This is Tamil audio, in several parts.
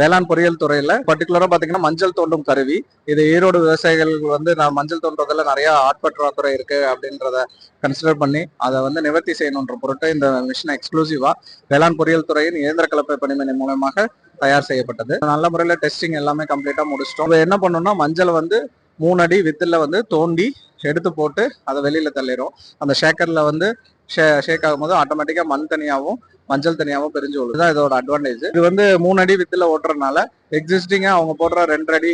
வேளாண் பொறியியல் துறையில பர்டிகுலரா பாத்தீங்கன்னா மஞ்சள் தோண்டும் கருவி. இது ஈரோடு விவசாயிகள் வந்து நான் மஞ்சள் தோன்றதுல நிறைய ஆட்பற்றாக்குறை இருக்கு அப்படின்றத கன்சிடர் பண்ணி அதை வந்து நிவர்த்தி செய்யணுன்ற பொருட்டு இந்த மிஷின் எக்ஸ்க்ளூசிவா வேளாண் பொறியியல் துறையின் இயந்திர கலப்பை பணிமனை மூலமாக தயார் செய்யப்பட்டது. நல்ல முறையில் டெஸ்டிங் எல்லாமே கம்ப்ளீட்டா முடிச்சிட்டோம். என்ன பண்ணணும்னா மஞ்சள் வந்து மூணு அடி வித்துல வந்து தோண்டி எடுத்து போட்டு அதை வெளியில தள்ளிடும் அந்த ஷேக்கர்ல வந்து ஷேக் ஆகும்போது ஆட்டோமேட்டிக்கா மண் தனியாகவும் மஞ்சள் தனியாகவும் பிரிஞ்சு விழுது. இதோட அட்வான்டேஜ் இது வந்து மூணு அடி வித்துல ஓட்டுறதுனால எக்ஸிஸ்டிங்கா அவங்க போடுற ரெண்டு அடி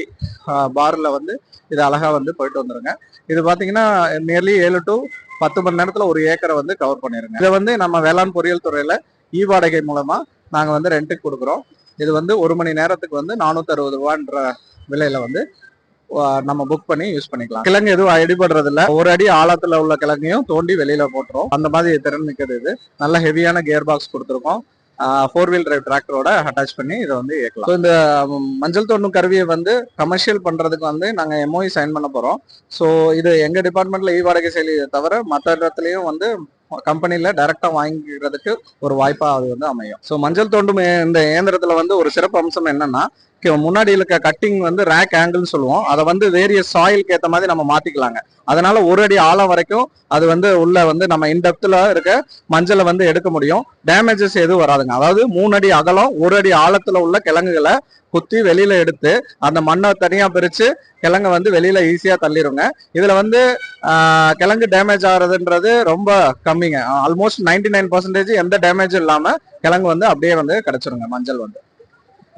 பார்ல வந்து இது அழகா வந்து போயிட்டு வந்துருங்க. இது பாத்தீங்கன்னா நியர்லி ஏழு டு பத்து மணி நேரத்துல ஒரு ஏக்கரை வந்து கவர் பண்ணிருங்க. இதை வந்து நம்ம வேளாண் பொறியியல் துறையில இ வாடகை மூலமா நாங்க வந்து ரெண்ட்டுக்கு கொடுக்குறோம். இது வந்து ஒரு மணி நேரத்துக்கு வந்து நானூத்தி அறுபது ரூபான்ற விலையில வந்து நம்ம புக் பண்ணி யூஸ் பண்ணிக்கலாம். கிழங்கு எதுவும் அடிபடுறது இல்ல ஒரு அடி ஆழத்துல உள்ள கிழங்கையும் தோண்டி வெளியில போட்டுரும். அந்த மாதிரி திறன் மிக்கது இது. நல்ல ஹெவியான கியர் பாக்ஸ் கொடுத்துருக்கோம் ஃபோர் வீல் டிரைவ் டிராக்டரோட அட்டாச் பண்ணி இதை வந்து இயக்கலாம். ஸோ இந்த மஞ்சள் தோண்டும் கருவியை வந்து கமர்ஷியல் பண்றதுக்கு வந்து நாங்க எம்ஓஇ சைன் பண்ண போறோம். ஸோ இது எங்க டிபார்ட்மெண்ட்ல இ வாடகை செயலி தவிர மற்ற இடத்துலயும் வந்து கம்பெனில டைரக்டா வாங்கிக்கிறதுக்கு ஒரு வாய்ப்பா அது வந்து அமையும். ஸோ மஞ்சள் தோண்டும் இந்த இயந்திரத்துல வந்து ஒரு சிறப்பு அம்சம் என்னன்னா முன்னாடி இருக்க கட்டிங் வந்து ரேக் ஆங்கிள்னு சொல்லுவோம். அதை வந்து வேரியஸ் சாயிலுக்கு ஏற்ற மாதிரி நம்ம மாற்றிக்கலாங்க அதனால ஒரு அடி ஆழம் வரைக்கும் அது வந்து உள்ள வந்து நம்ம இன்டெப்த்தில் இருக்க மஞ்சளை வந்து எடுக்க முடியும். டேமேஜஸ் எதுவும் வராதுங்க. அதாவது மூணு அடி அகலம் ஒரு அடி ஆழத்தில் உள்ள கிழங்குகளை குத்தி வெளியில எடுத்து அந்த மண்ணை தனியாக பிரித்து கிழங்க வந்து வெளியில ஈஸியாக தள்ளிருங்க. இதில் வந்து கிழங்கு டேமேஜ் ஆகிறதுன்றது ரொம்ப கம்மிங்க. ஆல்மோஸ்ட் 99% நைன் பர்சன்டேஜ் எந்த டேமேஜும் இல்லாமல் கிழங்கு வந்து அப்படியே வந்து கிடச்சிருங்க மஞ்சள் வந்து.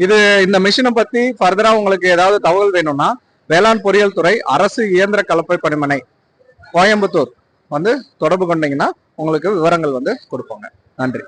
இது இந்த மிஷினை பத்தி ஃபர்தரா உங்களுக்கு ஏதாவது தகவல் வேணும்னா வேளாண் பொறியியல் துறை அரசு இயந்திர கலப்பை பணிமனை கோயம்புத்தூர் வந்து தொடர்பு கொண்டீங்கன்னா உங்களுக்கு விவரங்கள் வந்து கொடுப்போங்க. நன்றி.